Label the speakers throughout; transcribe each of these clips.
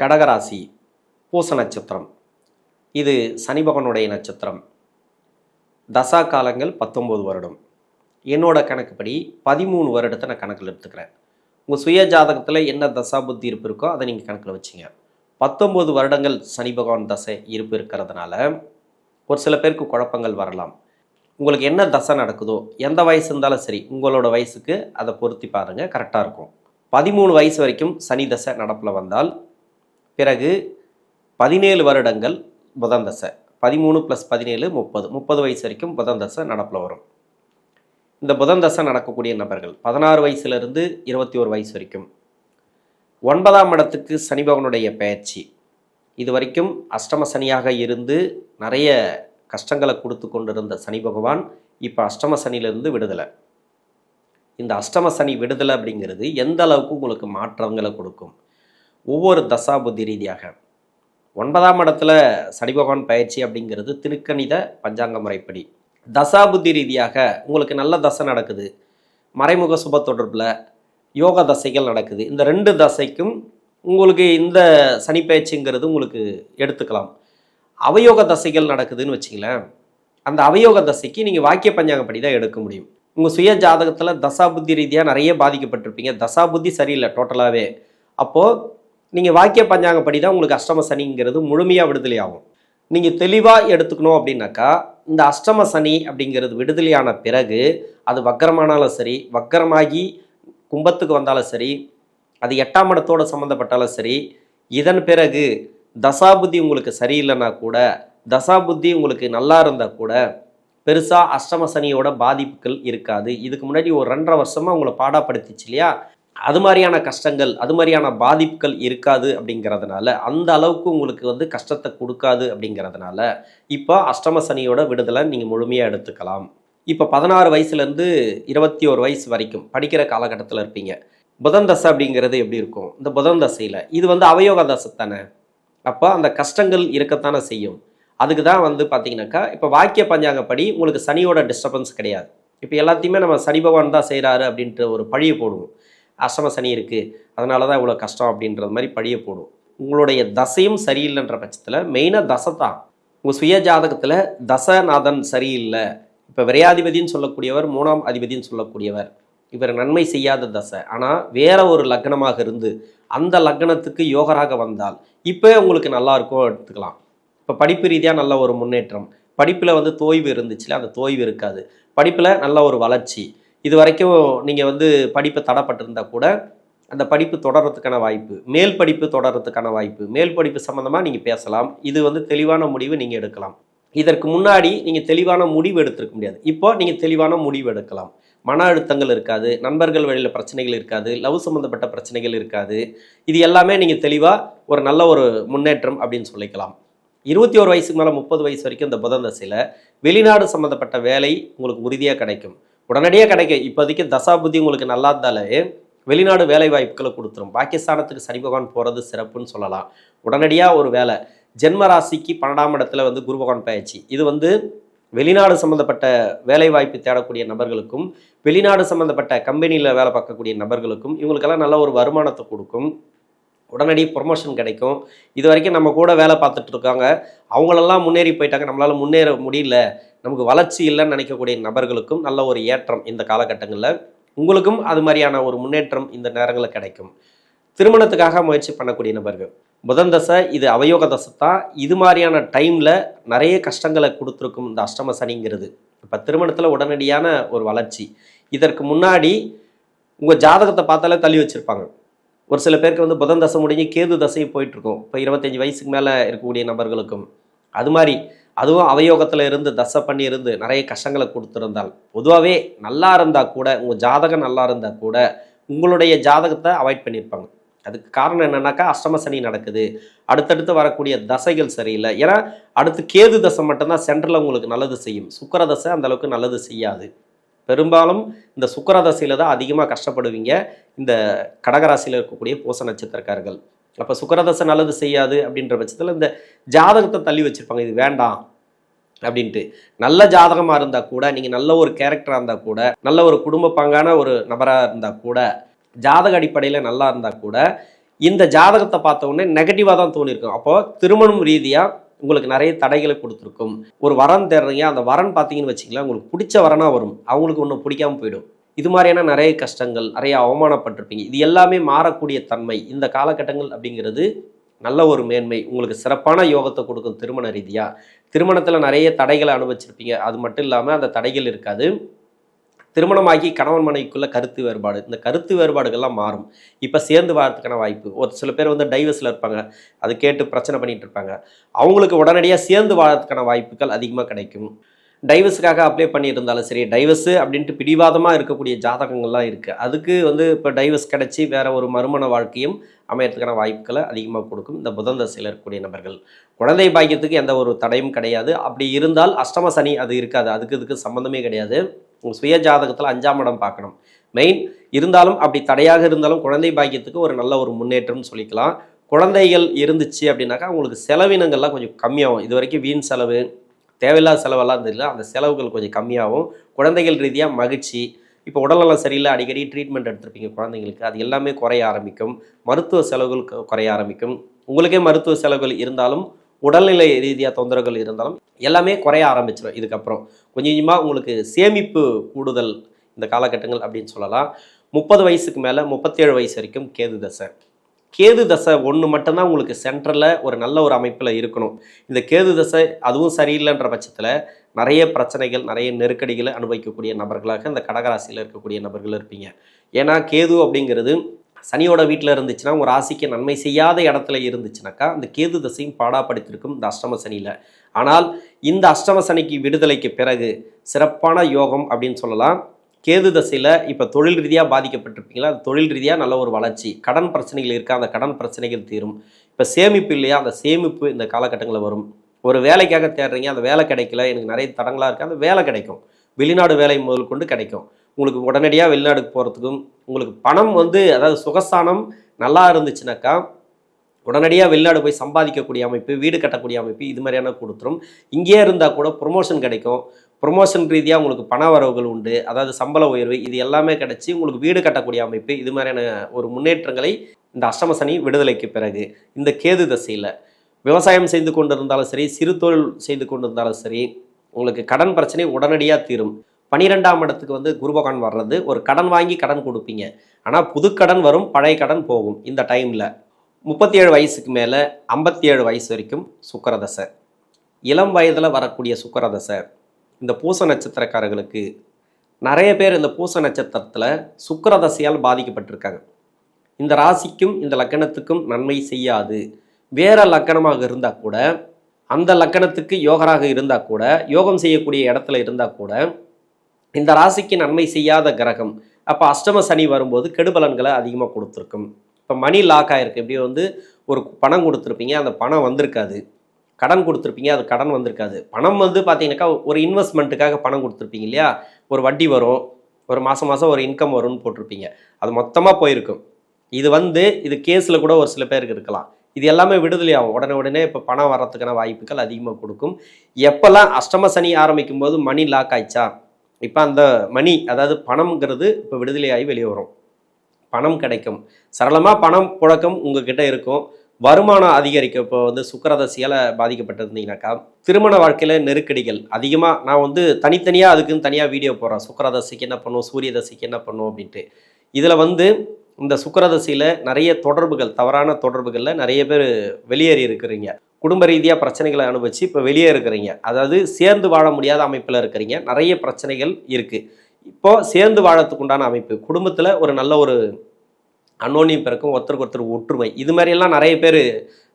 Speaker 1: கடகராசி பூச நட்சத்திரம். இது சனிபகவனுடைய நட்சத்திரம். தசா காலங்கள் பத்தொம்போது வருடம். என்னோட கணக்குப்படி பதிமூணு வருடத்தை நான் கணக்கில் எடுத்துக்கிறேன். உங்கள் சுய ஜாதகத்தில் என்ன தசா புத்தி இருப்பு இருக்கோ அதை நீங்கள் கணக்கில் வச்சுங்க. பத்தொம்போது வருடங்கள் சனி பகவான் தசை இருப்பு இருக்கிறதுனால ஒரு சில பேருக்கு குழப்பங்கள் வரலாம். உங்களுக்கு என்ன தசை நடக்குதோ எந்த வயசு இருந்தாலும் சரி உங்களோட வயசுக்கு அதை பொருத்தி பாருங்கள் கரெக்டாக இருக்கும். பதிமூணு வயசு வரைக்கும் சனி தசை நடப்பில் வந்தால் பிறகு பதினேழு வருடங்கள் புதன் தசை. பதிமூணு ப்ளஸ் பதினேழு முப்பது. முப்பது வயசு வரைக்கும் புதன் தசை நடப்பில் வரும். இந்த புதன் தசை நடக்கக்கூடிய நபர்கள் பதினாறு வயசுலேருந்து இருபத்தி ஒரு வயசு வரைக்கும். ஒன்பதாம் இடத்துக்கு சனி பகவானுடைய இது வரைக்கும் அஷ்டம சனியாக இருந்து நிறைய கஷ்டங்களை கொடுத்து கொண்டிருந்த சனி பகவான் இப்போ அஷ்டம சனியிலிருந்து விடுதலை. இந்த அஷ்டம சனி விடுதலை அப்படிங்கிறது எந்த அளவுக்கு உங்களுக்கு மாற்றங்களை கொடுக்கும்? ஒவ்வொரு தசாபுத்தி ரீதியாக. ஒன்பதாம் இடத்துல சனி பகவான் பயிற்சி அப்படிங்கிறது திருக்கணித பஞ்சாங்க முறைப்படி. தசாபுத்தி ரீதியாக உங்களுக்கு நல்ல தசை நடக்குது. மறைமுக சுப தொடர்பில் யோக தசைகள் நடக்குது. இந்த ரெண்டு தசைக்கும் உங்களுக்கு இந்த சனி பயிற்சிங்கிறது உங்களுக்கு எடுத்துக்கலாம். அவயோக தசைகள் நடக்குதுன்னு வச்சிங்களேன் அந்த அவயோக தசைக்கு நீங்கள் வாக்கிய பஞ்சாங்கப்படி தான் எடுக்க முடியும். உங்கள் சுய ஜாதகத்தில் தசாபுத்தி ரீதியாக நிறைய பாதிக்கப்பட்டிருப்பீங்க. தசாபுத்தி சரியில்லை டோட்டலாகவே அப்போது நீங்கள் வாக்கிய பஞ்சாங்கப்படி தான் உங்களுக்கு அஷ்டம சனிங்கிறது முழுமையாக விடுதலை ஆகும் நீங்கள் தெளிவாக எடுத்துக்கணும் அப்படின்னாக்கா இந்த அஷ்டம சனி அப்படிங்கிறது விடுதலையான பிறகு அது வக்கரமானாலும் சரி வக்கரமாகி கும்பத்துக்கு வந்தாலும் சரி அது எட்டாம் இடத்தோடு சம்மந்தப்பட்டாலும் சரி இதன் பிறகு தசாபுத்தி உங்களுக்கு சரியில்லைன்னா கூட தசாபுத்தி உங்களுக்கு நல்லா இருந்தால் கூட பெருசாக அஷ்டம சனியோட பாதிப்புகள் இருக்காது. இதுக்கு முன்னாடி ஒரு ரெண்டரை வருஷமாக உங்களை பாடப்படுத்திச்சு இல்லையா? அது மாதிரியான கஷ்டங்கள் அது மாதிரியான பாதிப்புகள் இருக்காது அப்படிங்கிறதுனால அந்த அளவுக்கு உங்களுக்கு வந்து கஷ்டத்தை கொடுக்காது அப்படிங்கிறதுனால இப்போ அஷ்டம சனியோட விடுதலை நீங்கள் முழுமையாக எடுத்துக்கலாம். இப்போ பதினாறு வயசுலேருந்து இருபத்தி ஒரு வயசு வரைக்கும் படிக்கிற காலகட்டத்தில் இருப்பீங்க. புதன் தசை அப்படிங்கிறது எப்படி இருக்கும்? இந்த புதன் தசையில் இது வந்து அவயோக தசை தானே? அப்போ அந்த கஷ்டங்கள் இருக்கத்தானே செய்யும். அதுக்கு தான் வந்து பார்த்தீங்கன்னாக்கா இப்போ வாக்கிய பஞ்சாங்கப்படி உங்களுக்கு சனியோட டிஸ்டர்பன்ஸ் கிடையாது. இப்போ எல்லாத்தையுமே நம்ம சனி பகவான் தான் செய்கிறாரு அப்படின்ற ஒரு பழியை போடுவோம். அஷ்டம சனி இருக்குது அதனால தான் இவ்வளோ கஷ்டம் அப்படின்றது மாதிரி பழியை போடும். உங்களுடைய தசையும் சரியில்லைன்ற பட்சத்தில் மெயினாக தசை தான். உங்கள் சுய ஜாதகத்தில் தசநாதன் சரியில்லை. இப்போ விரையாதிபதின்னு சொல்லக்கூடியவர் மூணாம் அதிபதின்னு சொல்லக்கூடியவர். இவர் நன்மை செய்யாத தசை. ஆனால் வேற ஒரு லக்னமாக இருந்து அந்த லக்னத்துக்கு யோகராக வந்தால் இப்போ உங்களுக்கு நல்லா இருக்கும் எடுத்துக்கலாம். இப்போ படிப்பு ரீதியாக நல்ல ஒரு முன்னேற்றம். படிப்பில் வந்து தோய்வு இருந்துச்சுல அந்த தோய்வு இருக்காது. படிப்பில் நல்ல ஒரு வளர்ச்சி. இது வரைக்கும் நீங்கள் வந்து படிப்பு தடப்பட்டிருந்தா கூட அந்த படிப்பு தொடர்றதுக்கான வாய்ப்பு மேல் படிப்பு தொடர்றதுக்கான வாய்ப்பு மேல் படிப்பு சம்மந்தமாக நீங்கள் பேசலாம். இது வந்து தெளிவான முடிவு நீங்கள் எடுக்கலாம். இதற்கு முன்னாடி நீங்கள் தெளிவான முடிவு எடுத்திருக்க முடியாது. இப்போ நீங்கள் தெளிவான முடிவு எடுக்கலாம். மன அழுத்தங்கள் இருக்காது நண்பர்கள் வழியில் பிரச்சனைகள் இருக்காது லவ் சம்மந்தப்பட்ட பிரச்சனைகள் இருக்காது. இது எல்லாமே நீங்கள் தெளிவாக ஒரு நல்ல ஒரு முன்னேற்றம் அப்படின்னு சொல்லிக்கலாம். இருபத்தி ஒரு வயசுக்கு மேலே முப்பது வயசு வரைக்கும் இந்த புதன் தசையில் வெளிநாடு சம்மந்தப்பட்ட வேலை உங்களுக்கு உறுதியாக கிடைக்கும். உடனடியாக கிடைக்கும் இப்போதைக்கு தசாபுத்தி உங்களுக்கு நல்லா இருந்தாலே வெளிநாடு வேலை வாய்ப்புகளை கொடுத்துரும். பாகிஸ்தானத்துக்கு சனி பகவான் போகிறது சிறப்புன்னு சொல்லலாம். உடனடியாக ஒரு வேலை. ஜென்ம ராசிக்கு பன்னெண்டாம் இடத்துல வந்து குரு பகவான் பயிற்சி இது வந்து வெளிநாடு சம்மந்தப்பட்ட வேலை வாய்ப்பு தேடக்கூடிய நபர்களுக்கும் வெளிநாடு சம்மந்தப்பட்ட கம்பெனியில் வேலை பார்க்கக்கூடிய நபர்களுக்கும் இவங்களுக்கெல்லாம் நல்ல ஒரு வருமானத்தை கொடுக்கும். உடனடி ப்ரொமோஷன் கிடைக்கும். இது வரைக்கும் நம்ம கூட வேலை பார்த்துட்டு இருக்காங்க. அவங்களெல்லாம் முன்னேறி போயிட்டாங்க. நம்மளால் முன்னேற முடியல. நமக்கு வளர்ச்சி இல்லைன்னு நினைக்கக்கூடிய நபர்களுக்கும் நல்ல ஒரு ஏற்றம் இந்த காலகட்டங்களில். உங்களுக்கும் அது மாதிரியான ஒரு முன்னேற்றம் இந்த நேரங்களில் கிடைக்கும். திருமணத்துக்காக முயற்சி பண்ணக்கூடிய நபர்கள். புதன் தசை இது அவயோக தசை தான். இது மாதிரியான டைமில் நிறைய கஷ்டங்களை கொடுத்துருக்கும் இந்த அஷ்டம சனிங்கிறது. இப்போ திருமணத்தில் உடனடியான ஒரு வளர்ச்சி. இதற்கு முன்னாடி உங்கள் ஜாதகத்தை பார்த்தாலே தள்ளி வச்சுருப்பாங்க. ஒரு சில பேருக்கு வந்து புதன் தசை முடிஞ்சு கேது தசையும் போயிட்டுருக்கும் இப்போ இருபத்தஞ்சி வயசுக்கு மேலே இருக்கக்கூடிய நபர்களுக்கும். அது மாதிரி அதுவும் அவயோகத்தில் இருந்து தசை பண்ணி இருந்து நிறைய கஷ்டங்களை கொடுத்துருந்தால். பொதுவாகவே நல்லா இருந்தால் கூட உங்கள் ஜாதகம் நல்லா இருந்தால் கூட உங்களுடைய ஜாதகத்தை அவாய்ட் பண்ணியிருப்பாங்க அதுக்கு காரணம் என்னன்னாக்கா அஷ்டம சனி நடக்குது. அடுத்தடுத்து வரக்கூடிய தசைகள் சரியில்லை. ஏன்னா அடுத்து கேது தசை மட்டும்தான் சென்டரில் உங்களுக்கு நல்லது செய்யும். சுக்கர தசை அந்த அளவுக்கு நல்லது செய்யாது. பெரும்பாலும் இந்த சுக்கர தசையில் தான் அதிகமாக கஷ்டப்படுவீங்க. இந்த கடகராசியில் இருக்கக்கூடிய பூச நட்சத்திரக்காரர்கள். அப்போ சுக்கரதசை நல்லது செய்யாது அப்படின்ற பட்சத்தில் இந்த ஜாதகத்தை தள்ளி வச்சுருப்பாங்க. இது வேண்டாம் அப்படின்ட்டு. நல்ல ஜாதகமாக இருந்தால் கூட நீங்கள் நல்ல ஒரு கேரக்டராக இருந்தால் கூட நல்ல ஒரு குடும்ப பங்கான ஒரு நபராக இருந்தால் கூட ஜாதக அடிப்படையில் நல்லா இருந்தால் கூட இந்த ஜாதகத்தை பார்த்த உடனே நெகட்டிவாக தான் தோணியிருக்கும் அப்போது திருமணம் ரீதியாக உங்களுக்கு நிறைய தடைகளை கொடுத்துருக்கும். ஒரு வரன் தேடுறீங்க. அந்த வரன் பார்த்தீங்கன்னு வச்சிங்களேன் உங்களுக்கு பிடிச்ச வரனாக வரும். அவங்களுக்கு ஒன்றும் பிடிக்காமல் போயிடும். இது மாதிரியான நிறைய கஷ்டங்கள் நிறைய அவமானப்பட்டிருப்பீங்க. இது எல்லாமே மாறக்கூடிய தன்மை. இந்த காலகட்டங்கள் அப்படிங்கிறது நல்ல ஒரு மேன்மை. உங்களுக்கு சிறப்பான யோகத்தை கொடுக்கும் திருமண ரீதியாக திருமணத்தில் நிறைய தடைகளை அனுபவிச்சிருப்பீங்க. அது மட்டும் இல்லாமல் அந்த தடைகள் இருக்காது. திருமணமாகி கணவன் மனைவிக்குள்ள கருத்து வேறுபாடு. இந்த கருத்து வேறுபாடுகள்லாம் மாறும். இப்போ சேர்ந்து வாழறதுக்கான வாய்ப்பு. ஒரு சில பேர் வந்து டைவர்ஸில் இருப்பாங்க. அது கேட்டு பிரச்சனை பண்ணிகிட்டு இருப்பாங்க. அவங்களுக்கு உடனடியாக சேர்ந்து வாழறதுக்கான வாய்ப்புகள் அதிகமாக கிடைக்கும். டைவர்ஸுக்காக அப்ளை பண்ணியிருந்தாலும் சரி டைவர்ஸு அப்படின்ட்டு பிடிவாதமாக இருக்கக்கூடிய ஜாதகங்கள்லாம் இருக்குது அதுக்கு வந்து இப்போ டைவர்ஸ் கிடச்சி வேறு ஒரு மறுமண வாழ்க்கையும் அமையறதுக்கான வாய்ப்புகளை அதிகமாக கொடுக்கும் இந்த புதன் தசையில் இருக்கக்கூடிய நபர்கள். குழந்தை பாக்கியத்துக்கு எந்த ஒரு தடையும் கிடையாது. அப்படி இருந்தால் அஷ்டம சனி அது இருக்காது. அதுக்கு இதுக்கு சம்மந்தமே கிடையாது. உங்கள் சுய ஜாதகத்தில் அஞ்சாம் இடம் பார்க்கணும். மெயின் இருந்தாலும் அப்படி தடையாக இருந்தாலும் குழந்தை பாக்கியத்துக்கு ஒரு நல்ல ஒரு முன்னேற்றம்னு சொல்லிக்கலாம். குழந்தைகள் இருந்துச்சு அப்படின்னாக்கா உங்களுக்கு செலவினங்கள்லாம் கொஞ்சம் கம்மியாகும். இது வரைக்கும் வீண் செலவு தேவையில்லாத செலவெல்லாம் தெரியல அந்த செலவுகள் கொஞ்சம் கம்மியாகும். குழந்தைகள் ரீதியாக மகிழ்ச்சி. இப்போ உடல்நலம் சரியில்லை அடிக்கடி ட்ரீட்மெண்ட் எடுத்திருப்பீங்க குழந்தைங்களுக்கு. அது எல்லாமே குறைய ஆரம்பிக்கும். மருத்துவ செலவுகள் குறைய ஆரம்பிக்கும். உங்களுக்கே மருத்துவ செலவுகள் இருந்தாலும் உடல்நிலை ரீதியாக தொந்தரவுகள் இருந்தாலும் எல்லாமே குறைய ஆரம்பிச்சிடும் இதுக்கப்புறம். கொஞ்சம் கொஞ்சமாக உங்களுக்கு சேமிப்பு கூடுதல் இந்த காலகட்டங்கள் அப்படின்னு சொல்லலாம். முப்பது வயசுக்கு மேலே முப்பத்தேழு வயசு வரைக்கும் கேது தசை. கேது தசை ஒன்று மட்டும்தான் உங்களுக்கு சென்ட்ரலில் ஒரு நல்ல ஒரு அமைப்பில் இருக்கணும். இந்த கேது தசை அதுவும் சரியில்லைன்ற பட்சத்தில் நிறைய பிரச்சனைகள் நிறைய நெருக்கடிகளை அனுபவிக்கக்கூடிய நபர்களாக இந்த கடகராசியில் இருக்கக்கூடிய நபர்கள் இருப்பீங்க. ஏன்னா கேது அப்படிங்கிறது சனியோட வீட்டில் இருந்துச்சுன்னா ஒரு ராசிக்கு நன்மை செய்யாத இடத்துல இருந்துச்சுனாக்கா அந்த கேது தசையும் பாடாப்படுத்திருக்கும் இந்த அஷ்டம சனியில். ஆனால் இந்த அஷ்டம சனிக்கு விடுதலைக்கு பிறகு சிறப்பான யோகம் அப்படின்னு சொல்லலாம். கேது தசையில் இப்போ தொழில் ரீதியாக பாதிக்கப்பட்டிருப்பீங்களா? அது தொழில் ரீதியாக நல்ல ஒரு வளர்ச்சி. கடன் பிரச்சனைகள் இருக்கா? அந்த கடன் பிரச்சனைகள் தீரும். இப்போ சேமிப்பு இல்லையா? அந்த சேமிப்பு இந்த காலகட்டங்களில் வரும். ஒரு வேலைக்காக தேடுறீங்க அந்த வேலை கிடைக்கல எனக்கு நிறைய தடங்களாக இருக்குது அந்த வேலை கிடைக்கும். வெளிநாடு வேலை முதல் கொண்டு கிடைக்கும். உங்களுக்கு உடனடியாக வெளிநாடுக்கு போகிறதுக்கும் உங்களுக்கு பணம் வந்து அதாவது சுகஸ்தானம் நல்லா இருந்துச்சுனாக்கா உடனடியாக வெளிநாடு போய் சம்பாதிக்கக்கூடிய அமைப்பு வீடு கட்டக்கூடிய அமைப்பு இது மாதிரியான கொடுத்துரும். இங்கேயே இருந்தால் கூட ப்ரொமோஷன் கிடைக்கும். ப்ரொமோஷன் ரீதியாக உங்களுக்கு பண வரவுகள் உண்டு. அதாவது சம்பள உயர்வு இது எல்லாமே கிடச்சி உங்களுக்கு வீடு கட்டக்கூடிய அமைப்பு. இது மாதிரியான ஒரு முன்னேற்றங்களை இந்த அஷ்டமசனி விடுதலைக்கு பிறகு இந்த கேது தசையில் விவசாயம் செய்து கொண்டிருந்தாலும் சரி சிறு தொழில் செய்து கொண்டிருந்தாலும் சரி உங்களுக்கு கடன் பிரச்சனை உடனடியாக தீரும். பனிரெண்டாம் இடத்துக்கு வந்து குருபகான் வர்றது ஒரு கடன் வாங்கி கடன் கொடுப்பீங்க. ஆனால் புது கடன் வரும் பழைய கடன் போகும் இந்த டைமில். முப்பத்தி ஏழு வயசுக்கு மேலே ஐம்பத்தி ஏழு வயசு வரைக்கும் சுக்கரதசை. இளம் வயதில் வரக்கூடிய சுக்கரதசை. இந்த பூச நட்சத்திரக்காரர்களுக்கு நிறைய பேர் இந்த பூச நட்சத்திரத்தில் சுக்கரதசையால் பாதிக்கப்பட்டிருக்காங்க. இந்த ராசிக்கும் இந்த லக்கணத்துக்கும் நன்மை செய்யாது. வேற லக்கணமாக இருந்தால் கூட அந்த லக்கணத்துக்கு யோகராக இருந்தால் கூட யோகம் செய்யக்கூடிய இடத்துல இருந்தால் கூட இந்த ராசிக்கு நன்மை செய்யாத கிரகம் அப்போ அஷ்டம சனி வரும்போது கெடுபலன்களை அதிகமாக கொடுத்துருக்கும். இப்போ மணி லாக் ஆகிருக்கு இப்படி வந்து ஒரு பணம் கொடுத்துருப்பீங்க. அந்த பணம் வந்திருக்காது. கடன் கொடுத்துருப்பீங்க அது கடன் வந்திருக்காது. பணம் வந்து பார்த்தீங்கன்னாக்கா ஒரு இன்வெஸ்ட்மெண்ட்டுக்காக பணம் கொடுத்துருப்பீங்க இல்லையா? ஒரு வட்டி வரும் ஒரு மாதம் மாதம் ஒரு இன்கம் வரும்னு போட்டிருப்பீங்க. அது மொத்தமாக போயிருக்கும். இது வந்து இது கேஸில் கூட ஒரு சில பேருக்கு இருக்கலாம். இது எல்லாமே விடுதலை ஆகும். உடனே உடனே இப்போ பணம் வர்றதுக்கான வாய்ப்புகள் அதிகமாக கொடுக்கும். எப்போல்லாம் அஷ்டம சனி ஆரம்பிக்கும் போது மணி லாக் ஆயிடுச்சா? இப்போ அந்த மணி அதாவது பணம்ங்கிறது இப்போ விடுதலையாகி வெளியே வரும். பணம் கிடைக்கும். சரளமாக பணம் புழக்கம் உங்ககிட்ட இருக்கும். வருமானம் அதிகரிக்க இப்போ வந்து சுக்கரதசியால் பாதிக்கப்பட்டிருந்தீங்கன்னாக்கா திருமண வாழ்க்கையில் நெருக்கடிகள் அதிகமாக நான் வந்து தனித்தனியாக அதுக்குன்னு தனியாக வீடியோ போடுறேன். சுக்கரதசிக்கு என்ன பண்ணும்? சூரிய தசைக்கு என்ன பண்ணும்? அப்படின்ட்டு. இதில் வந்து இந்த சுக்கரதசையில் நிறைய தொடர்புகள் தவறான தொடர்புகளில் நிறைய பேர் வெளியேறி இருக்கிறீங்க. குடும்ப ரீதியாக பிரச்சனைகளை அனுபவிச்சு இப்போ வெளியே இருக்கிறீங்க. அதாவது சேர்ந்து வாழ முடியாத அமைப்பில் இருக்கிறீங்க. நிறைய பிரச்சனைகள் இருக்குது இப்போது சேர்ந்து வாழறதுக்கு உண்டான அமைப்பு குடும்பத்தில் ஒரு நல்ல ஒரு அன்னோனியம் பிறக்கும் ஒருத்தருக்கு ஒருத்தர் ஒற்றுமை. இது மாதிரியெல்லாம் நிறைய பேர்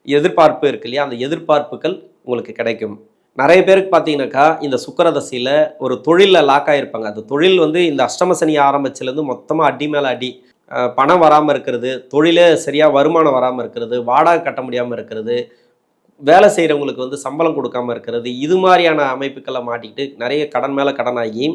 Speaker 1: எதிர்பார்ப்பு இருக்கு இல்லையா? அந்த எதிர்பார்ப்புகள் உங்களுக்கு கிடைக்கும். நிறைய பேருக்கு பார்த்தீங்கன்னாக்கா இந்த சுக்கரதசையில் ஒரு தொழிலில் லாக் ஆகியிருப்பாங்க அந்த தொழில் வந்து இந்த அஷ்டம சனி ஆரம்பிச்சிலேருந்து மொத்தமாக அடி மேலே அடி. பணம் வராமல் இருக்கிறது தொழிலே சரியாக வருமானம் வராமல் இருக்கிறது வாடகை கட்ட முடியாமல் இருக்கிறது வேலை செய்கிறவங்களுக்கு வந்து சம்பளம் கொடுக்காம இருக்கிறது இது மாதிரியான அமைப்புக்களை மாட்டிக்கிட்டு நிறைய கடன் மேலே கடன் ஆகி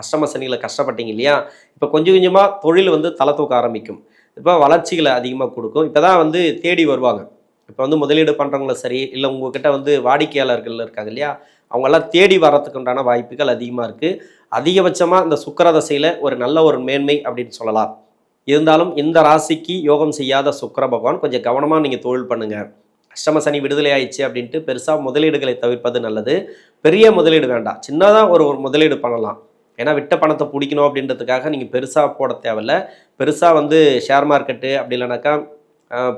Speaker 1: அஷ்டம சனியில் கஷ்டப்பட்டீங்க இல்லையா? இப்போ கொஞ்சம் கொஞ்சமாக தொழில் வந்து தலை தூக்க ஆரம்பிக்கும். இப்போ வளர்ச்சிகளை அதிகமாக கொடுக்கும். இப்போ தான் வந்து தேடி வருவாங்க. இப்போ வந்து முதலீடு பண்ணுறவங்களும் சரி இல்லை உங்ககிட்ட வந்து வாடிக்கையாளர்கள் இருக்காங்க இல்லையா? அவங்கெல்லாம் தேடி வர்றதுக்கு உண்டான வாய்ப்புகள் அதிகமாக இருக்குது அதிகபட்சமாக இந்த சுக்கரதசையில் ஒரு நல்ல ஒரு மேன்மை அப்படின்னு சொல்லலாம். இருந்தாலும் இந்த ராசிக்கு யோகம் செய்யாத சுக்கிர பகவான் கொஞ்சம் கவனமாக நீங்கள் தொழில் பண்ணுங்கள் அஷ்டம சனி விடுதலை ஆயிடுச்சு அப்படின்ட்டு பெருசாக முதலீடுகளை தவிர்ப்பது நல்லது. பெரிய முதலீடு வேண்டாம். சின்னதாக ஒரு ஒரு முதலீடு பண்ணலாம். ஏன்னா விட்ட பணத்தை பிடிக்கணும் அப்படின்றதுக்காக நீங்கள் பெருசாக போட தேவையில்ல. பெருசாக வந்து ஷேர் மார்க்கெட்டு அப்படி இல்லைனாக்கா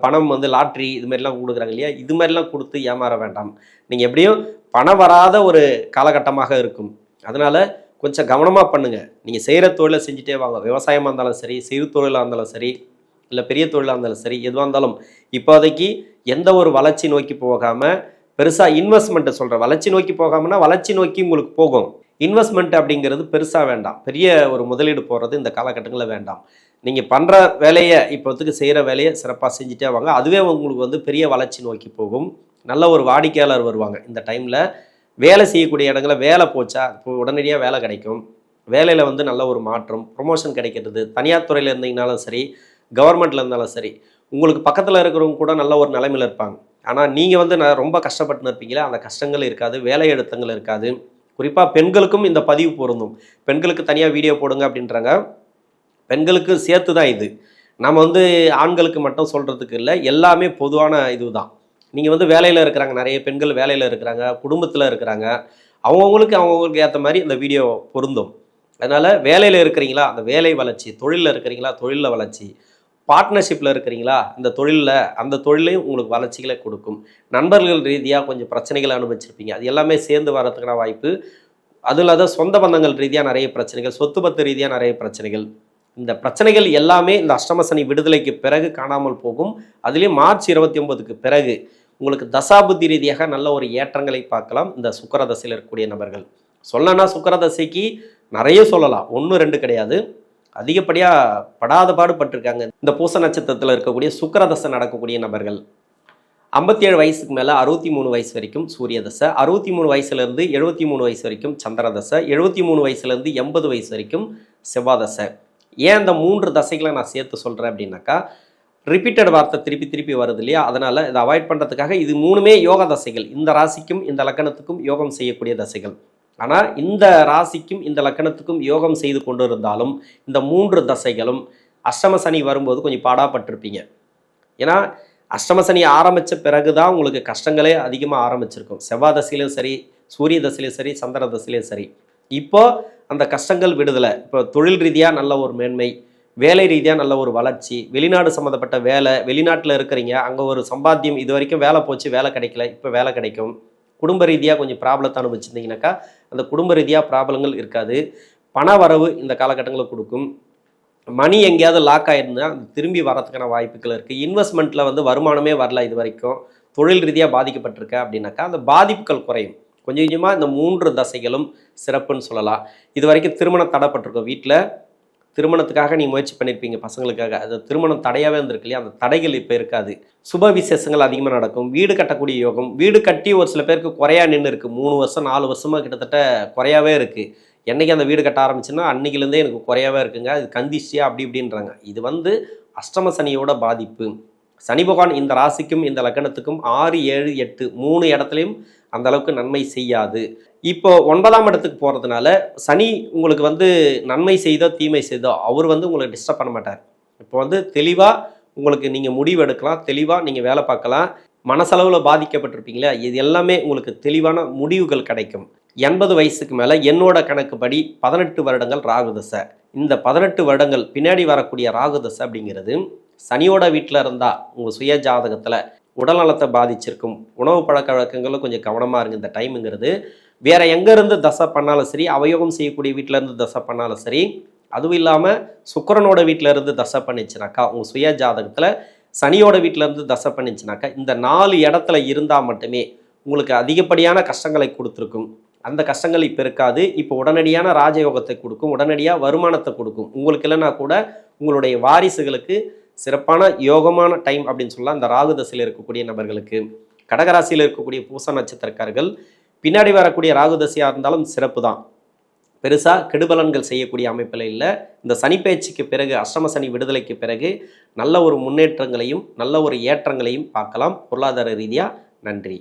Speaker 1: பணம் வந்து லாட்ரி இது மாதிரிலாம் கொடுக்குறாங்க இல்லையா? இது மாதிரிலாம் கொடுத்து ஏமாற வேண்டாம். நீங்கள் எப்படியும் பணம் வராத ஒரு காலகட்டமாக இருக்கும். அதனால் கொஞ்சம் கவனமாக பண்ணுங்கள் நீங்கள் செய்கிற தொழிலை செஞ்சுட்டே வாங்க. விவசாயமாக இருந்தாலும் சரி சிறு தொழிலாக இருந்தாலும் சரி இல்லை பெரிய தொழிலாக இருந்தாலும் சரி எதுவாக இருந்தாலும் இப்போதைக்கு எந்த ஒரு வளர்ச்சி நோக்கி போகாமல் பெருசாக இன்வெஸ்ட்மெண்ட்டை சொல்கிறேன் வளர்ச்சி நோக்கி போகாமன்னா வளர்ச்சி நோக்கி உங்களுக்கு போகும். இன்வெஸ்ட்மெண்ட் அப்படிங்கிறது பெருசாக வேண்டாம். பெரிய ஒரு முதலீடு போடுறது இந்த காலகட்டங்களில் வேண்டாம். நீங்கள் பண்ணுற வேலையை இப்போத்துக்கு செய்கிற வேலையை சிறப்பாக செஞ்சுட்டே வாங்க. அதுவே உங்களுக்கு வந்து பெரிய வளர்ச்சி நோக்கி போகும். நல்ல ஒரு வாடிக்கையாளர் வருவாங்க இந்த டைமில் வேலை செய்யக்கூடிய இடங்கள வேலை போச்சா இப்போ உடனடியாக வேலை கிடைக்கும். வேலையில் வந்து நல்ல ஒரு மாற்றம் ப்ரொமோஷன் கிடைக்கிறது. தனியார் துறையில் இருந்தீங்கனாலும் சரி கவர்மெண்ட்டில் இருந்தாலும் சரி உங்களுக்கு பக்கத்தில் இருக்கிறவங்க கூட நல்ல ஒரு நிலைமையில் இருப்பாங்க. ஆனால் நீங்கள் வந்து நான் ரொம்ப கஷ்டப்பட்டுன்னு இருப்பீங்களா அந்த கஷ்டங்கள் இருக்காது வேலை அழுத்தங்கள் இருக்காது. குறிப்பாக பெண்களுக்கும் இந்த பதிவு பொருந்தும். பெண்களுக்கு தனியாக வீடியோ போடுங்க அப்படின்றாங்க. பெண்களுக்கு சேர்த்து தான் இது. நம்ம வந்து ஆண்களுக்கு மட்டும் சொல்கிறதுக்கு இல்லை எல்லாமே பொதுவான இதுதான். நீங்கள் வந்து வேலையில் இருக்கிறாங்க நிறைய பெண்கள் வேலையில் இருக்கிறாங்க குடும்பத்தில் இருக்கிறாங்க. அவங்கவுங்களுக்கு அவங்கவுங்களுக்கு ஏற்ற மாதிரி இந்த வீடியோ பொருந்தும். அதனால் வேலையில் இருக்கிறீங்களா அந்த வேலை வளர்ச்சி தொழிலில் இருக்கிறீங்களா தொழிலில் வளர்ச்சி பார்ட்னர்ஷிப்பில் இருக்கிறீங்களா? இந்த தொழிலில் அந்த தொழிலையும் உங்களுக்கு வளர்ச்சிகளை கொடுக்கும். நண்பர்கள் ரீதியாக கொஞ்சம் பிரச்சனைகளை அனுபவிச்சிருப்பீங்க. அது எல்லாமே சேர்ந்து வரதுக்கான வாய்ப்பு. அது இல்லாத சொந்த பந்தங்கள் ரீதியாக நிறைய பிரச்சனைகள் சொத்து பத்து ரீதியாக நிறைய பிரச்சனைகள். இந்த பிரச்சனைகள் எல்லாமே இந்த அஷ்டமசனி விடுதலைக்கு பிறகு காணாமல் போகும். அதுலேயும் மார்ச் இருபத்தி ஒன்பதுக்கு பிறகு உங்களுக்கு தசாபுத்தி ரீதியாக நல்ல ஒரு ஏற்றங்களை பார்க்கலாம். இந்த சுக்கரதசையில் இருக்கக்கூடிய நபர்கள். சொல்லனா சுக்கரதசைக்கு நிறைய சொல்லலாம். ஒன்று ரெண்டு கிடையாது. அதிகப்படியாக படாத பாடுபட்டிருக்காங்க. இந்த பூச நட்சத்திரத்தில் இருக்கக்கூடிய சுக்கரதசை நடக்கக்கூடிய நபர்கள். ஐம்பத்தி ஏழு வயசுக்கு மேலே அறுபத்தி மூணு வயசு வரைக்கும் சூரிய தசை அறுபத்தி மூணு வயசுலேருந்து எழுபத்தி மூணு வயசு வரைக்கும் சந்திரதசை எழுபத்தி மூணு வயசுலேருந்து எண்பது வயசு வரைக்கும் செவ்வாதசை. ஏன் இந்த மூன்று தசைகளை நான் சேர்த்து சொல்கிறேன் அப்படின்னாக்கா ரிப்பீட்டட் வார்த்தை திருப்பி திருப்பி வருது இல்லையா? அதனால் இதை அவாய்ட் பண்ணுறதுக்காக இது மூணுமே யோக தசைகள். இந்த ராசிக்கும் இந்த லக்கணத்துக்கும் யோகம் செய்யக்கூடிய தசைகள். ஆனால் இந்த ராசிக்கும் இந்த லக்கணத்துக்கும் யோகம் செய்து கொண்டு இருந்தாலும் இந்த மூன்று தசைகளும் அஷ்டம சனி வரும்போது கொஞ்சம் பாடாப்பட்டிருப்பீங்க. ஏன்னா அஷ்டம சனி ஆரம்பித்த பிறகு தான் உங்களுக்கு கஷ்டங்களே அதிகமாக ஆரம்பிச்சிருக்கும். செவ்வாய் தசையிலும் சரி சூரிய தசையிலும் சரி சந்திர தசையிலும் சரி. இப்போ அந்த கஷ்டங்கள் விடுதலை. இப்போ தொழில் ரீதியாக நல்ல ஒரு மேன்மை வேலை ரீதியாக நல்ல ஒரு வளர்ச்சி வெளிநாடு சம்மந்தப்பட்ட வேலை வெளிநாட்டில் இருக்கிறீங்க அங்கே ஒரு சம்பாத்தியம் இது வரைக்கும் வேலை போச்சு வேலை கிடைக்கல இப்போ வேலை கிடைக்கும். குடும்ப ரீதியாக கொஞ்சம் ப்ராப்ளத்தை அனுபவிச்சிருந்தீங்கன்னாக்கா அந்த குடும்ப ரீதியாக ப்ராப்ளங்கள் இருக்காது. பண வரவு இந்த காலகட்டங்களில் கொடுக்கும். மணி எங்கேயாவது லாக் ஆயிருந்தால் திரும்பி வரதுக்கான வாய்ப்புகள் இருக்குது இன்வெஸ்ட்மெண்ட்டில் வந்து வருமானமே வரல இது வரைக்கும் தொழில் ரீதியாக பாதிக்கப்பட்டிருக்க அப்படின்னாக்கா அந்த பாதிப்புகள் குறையும். கொஞ்சம் கொஞ்சமாக இந்த மூன்று தசைகளும் சிறப்புன்னு சொல்லலாம். இது வரைக்கும் திருமணம் தடைப்பட்டிருக்கும் வீட்டில் திருமணத்துக்காக நீ முயற்சி பண்ணியிருப்பீங்க பசங்களுக்காக. அது திருமணம் தடையாகவே இருந்திருக்கு இல்லையா? அந்த தடைகள் இப்போ இருக்காது. சுப விசேஷங்கள் அதிகமாக நடக்கும். வீடு கட்டக்கூடிய யோகம். வீடு கட்டி ஒரு சில பேருக்கு குறையா நின்று இருக்குது மூணு வருஷம் நாலு வருஷமாக கிட்டத்தட்ட குறையாவே இருக்குது என்னைக்கு அந்த வீடு கட்ட ஆரம்பிச்சுன்னா அன்னைக்கிலேருந்தே எனக்கு குறையாவே இருக்குங்க. அது கந்திஷியா அப்படி இப்படின்றாங்க. இது வந்து அஷ்டம சனியோட பாதிப்பு. சனி பகவான் இந்த ராசிக்கும் இந்த லக்னத்துக்கும் ஆறு ஏழு எட்டு மூணு இடத்துலையும் அந்த அளவுக்கு நன்மை செய்யாது. இப்போ ஒன்பதாம் இடத்துக்கு போகிறதுனால சனி உங்களுக்கு வந்து நன்மை செய்தோ தீமை செய்தோ அவர் வந்து உங்களுக்கு டிஸ்டர்ப் பண்ண மாட்டார். இப்போ வந்து தெளிவாக உங்களுக்கு நீங்கள் முடிவு எடுக்கலாம் தெளிவாக நீங்கள் வேலை பார்க்கலாம். மனசளவில் பாதிக்கப்பட்டிருப்பீங்களா? இது எல்லாமே உங்களுக்கு தெளிவான முடிவுகள் கிடைக்கும். எண்பது வயசுக்கு மேலே என்னோட கணக்குப்படி பதினெட்டு வருடங்கள் ராகுதசை இந்த பதினெட்டு வருடங்கள் பின்னாடி வரக்கூடிய ராகுதசை அப்படிங்கிறது சனியோட வீட்டில் இருந்தால் உங்கள் சுய ஜாதகத்தில் உடல்நலத்தை பாதிச்சிருக்கும். உணவு பழக்க வழக்கங்களும் கொஞ்சம் கவனமாக இருங்க. இந்த டைமுங்கிறது வேற எங்கேருந்து தசை பண்ணாலும் சரி அவயோகம் செய்யக்கூடிய வீட்டிலேருந்து தசை பண்ணாலும் சரி அதுவும் இல்லாமல் சுக்கரனோட வீட்டிலேருந்து தசை பண்ணிச்சுனாக்கா உங்கள் சுய ஜாதகத்தில் சனியோட வீட்டிலேருந்து தசை பண்ணிச்சுனாக்கா இந்த நாலு இடத்துல இருந்தால் மட்டுமே உங்களுக்கு அதிகப்படியான கஷ்டங்களை கொடுத்துருக்கும். அந்த கஷ்டங்கள் இப்போ இருக்காது. இப்போ உடனடியான ராஜயோகத்தை கொடுக்கும். உடனடியாக வருமானத்தை கொடுக்கும். உங்களுக்கு இல்லைன்னா கூட உங்களுடைய வாரிசுகளுக்கு சிறப்பான யோகமான டைம் அப்படின்னு சொல்லலாம். இந்த ராகு தசையில் இருக்கக்கூடிய நபர்களுக்கு கடகராசியில் இருக்கக்கூடிய பூச நட்சத்திரக்காரர்கள் பின்னாடி வரக்கூடிய ராகு தசையாக இருந்தாலும் சிறப்பு தான் பெருசாக கெடுபலன்கள் செய்யக்கூடிய அமைப்பில் இல்லை. இந்த சனிப்பயிற்சிக்கு பிறகு அஷ்டம சனி விடுதலைக்கு பிறகு நல்ல ஒரு முன்னேற்றங்களையும் நல்ல ஒரு ஏற்றங்களையும் பார்க்கலாம். பொருளாதார ரீதியாக நன்றி.